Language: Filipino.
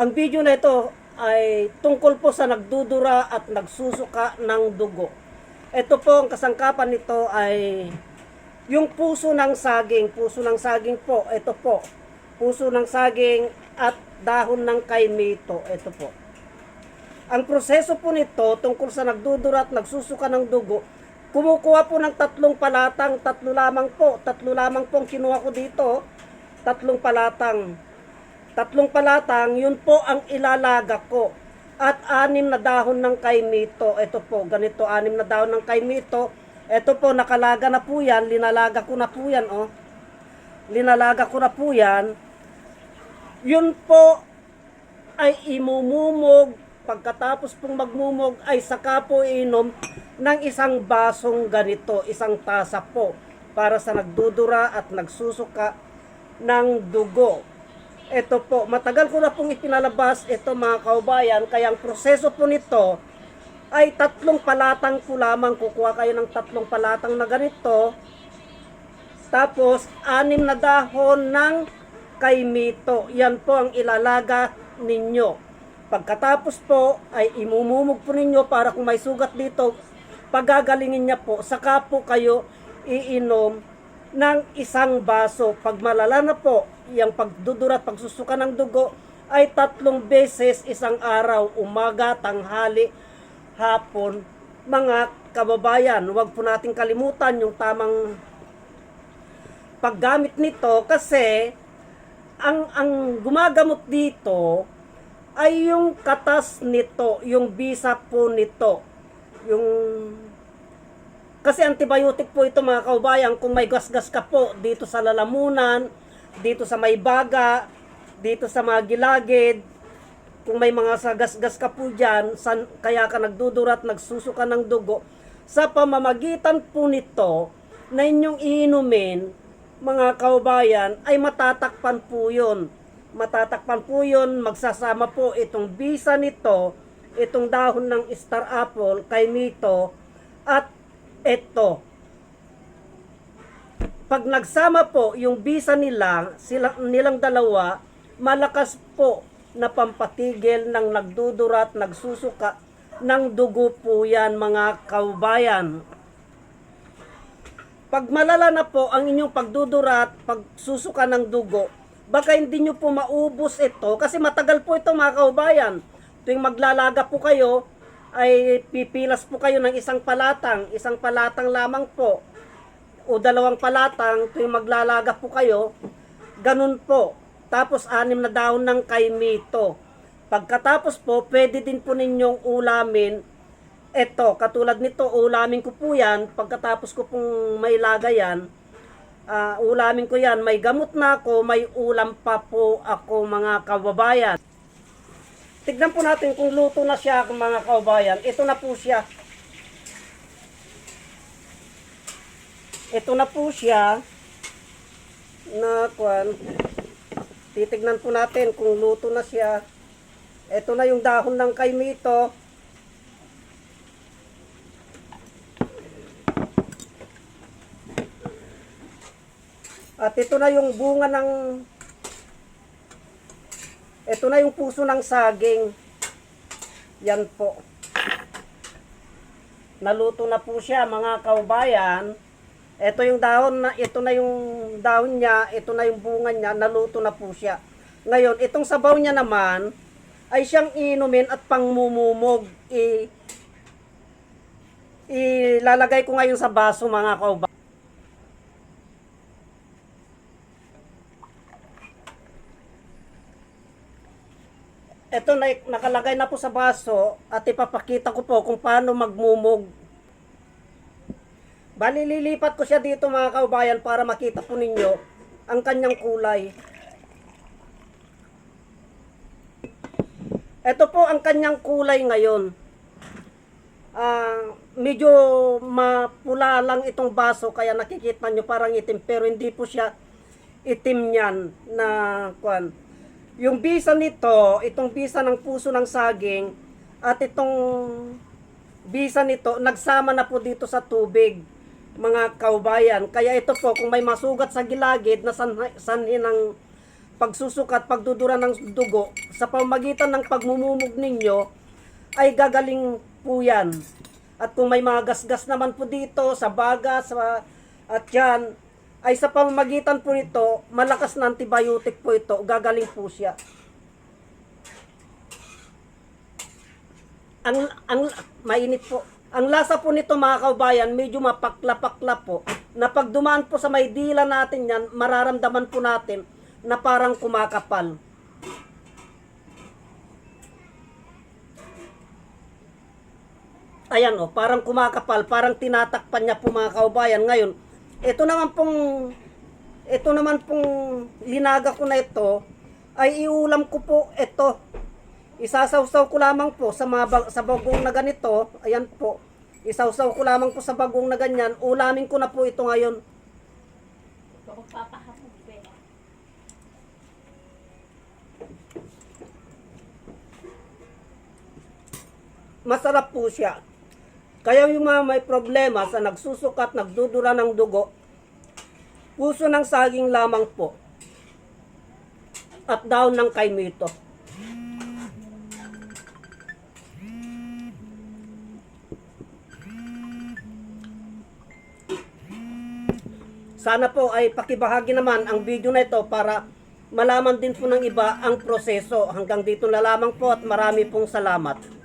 Ang video na ito ay tungkol po sa nagdudura at nagsusuka ng dugo. Ito po, ang kasangkapan nito ay yung puso ng saging. Puso ng saging po, ito po. Puso ng saging at dahon ng kaimito. Ito po. Ang proseso po nito tungkol sa nagdudura at nagsusuka ng dugo, kumukuha po ng tatlong palatang, tatlo lamang po, tatlo lamang po ang kinuha ko dito, tatlong palatang. Tatlong palatang, yun po ang ilalaga ko. At anim na dahon ng kaimito, ito po, ganito, anim na dahon ng kaimito, ito po, nakalaga na po yan, linalaga ko na po yan, oh. Linalaga ko na po yan. Yun po ay imumumog pagkatapos pong magmumog ay saka po inom ng isang basong ganito, isang tasa po para sa nagdudura at nagsusuka ng dugo. Ito po, matagal ko na pong ipinalabas ito mga kaubayan, kaya ang proseso po nito ay tatlong palatang po lamang. Kukuha kayo ng tatlong palatang na ganito. Tapos, anim na dahon ng kaimito. Yan po ang ilalaga ninyo. Pagkatapos po, ay imumumog po ninyo para kung may sugat dito, pagagalingin niya po, saka po kayo iinom ng isang baso. Pag malala na po, yung pagdudura pagsusuka ng dugo, ay tatlong beses isang araw, umaga, tanghali, hapon. Mga kababayan, huwag po nating kalimutan yung tamang paggamit nito kasi ang ang gumagamot dito ay yung katas nito, yung bisa po nito. Yung kasi antibiotic po ito mga kaubayan kung may gasgas ka po dito sa lalamunan, dito sa may baga, dito sa mga gilagid, kung may mga sagasgas ka po dyan, san, kaya ka nagdudurat, nagsusuka ng dugo, sa pamamagitan po nito na inyong iinumin, mga kaubayan, ay matatakpan po yun. Matatakpan po yun, magsasama po itong bisa nito, itong dahon ng star apple, kay Mito, at ito. Pag nagsama po yung bisa nila, sila, nilang dalawa, malakas po na pampatigil ng nagdudurat, nagsusuka ng dugo po yan mga kaubayan. Pag malala na po ang inyong pagdudurat, pagsusuka ng dugo, baka hindi nyo po maubos ito kasi matagal po ito mga kaubayan. Tuwing maglalaga po kayo, ay pipilas po kayo ng isang palatang, isang palatang lamang po o dalawang palatang tuwing maglalaga po kayo, ganun po. Tapos anim na dahon ng kaimito. Pagkatapos po, pwede din po ninyong ulamin eto, katulad nito, ulamin ko po yan. Pagkatapos ko pong may laga yan, ah, ulamin ko yan. May gamot na ako, may ulam pa po ako mga kababayan. Tignan po natin kung luto na siya mga kababayan. Ito na po siya. Ito na po siya na kwan. Titignan po natin kung luto na siya. Ito na yung dahon ng kaimito. At ito na yung bunga ng ito na yung puso ng saging. Yan po. Naluto na po siya mga kaubayan. Ito yung dahon na ito na yung dahon niya, ito na yung bunga niya, naluto na po siya. Ngayon, itong sabaw niya naman ay siyang inumin at pangmumumog. I, ilalagay ko ngayon sa baso mga kaubayan. Ito na nakalagay na po sa baso at ipapakita ko po kung paano magmumog. Bali lilipat ko siya dito mga kaubayan para makita po ninyo ang kanyang kulay. Ito po ang kanyang kulay ngayon. Ah, medyo mapula lang itong baso kaya nakikita nyo parang itim pero hindi po siya itim niyan na kwan. Yung bisa nito, itong bisa ng puso ng saging at itong bisa nito nagsama na po dito sa tubig mga kaubayan. Kaya ito po kung may masugat sa gilagid na san, sanhi ng pagsusukat, pagdudura ng dugo, sa pamagitan ng pagmumumog ninyo, ay gagaling po yan. At kung may mga gasgas naman po dito, sa baga, sa, at yan, ay sa pamamagitan po nito, malakas na antibiotic po ito, gagaling po siya. Ang, ang, mainit po. Ang lasa po nito mga kaubayan, medyo mapakla-pakla po, na pag dumaan po sa may dila natin yan, mararamdaman po natin na parang kumakapal. Ayan o, parang kumakapal, parang tinatakpan niya po mga kaubayan. Ngayon, ito naman pong, ito naman pong linaga ko na ito, ay iulam ko po ito. Isasawsaw ko lamang po sa mga sa bagong na ganito. Ayan po. Isawsaw ko lamang po sa bagong na ganyan. Ulamin ko na po ito ngayon. Masarap po siya. Kaya yung mga may problema sa nagsusukat, nagdudura ng dugo, puso ng saging lamang po. At daon ng kaimito. Sana po ay pakibahagi naman ang video na ito para malaman din po ng iba ang proseso. Hanggang dito na lamang po at marami pong salamat.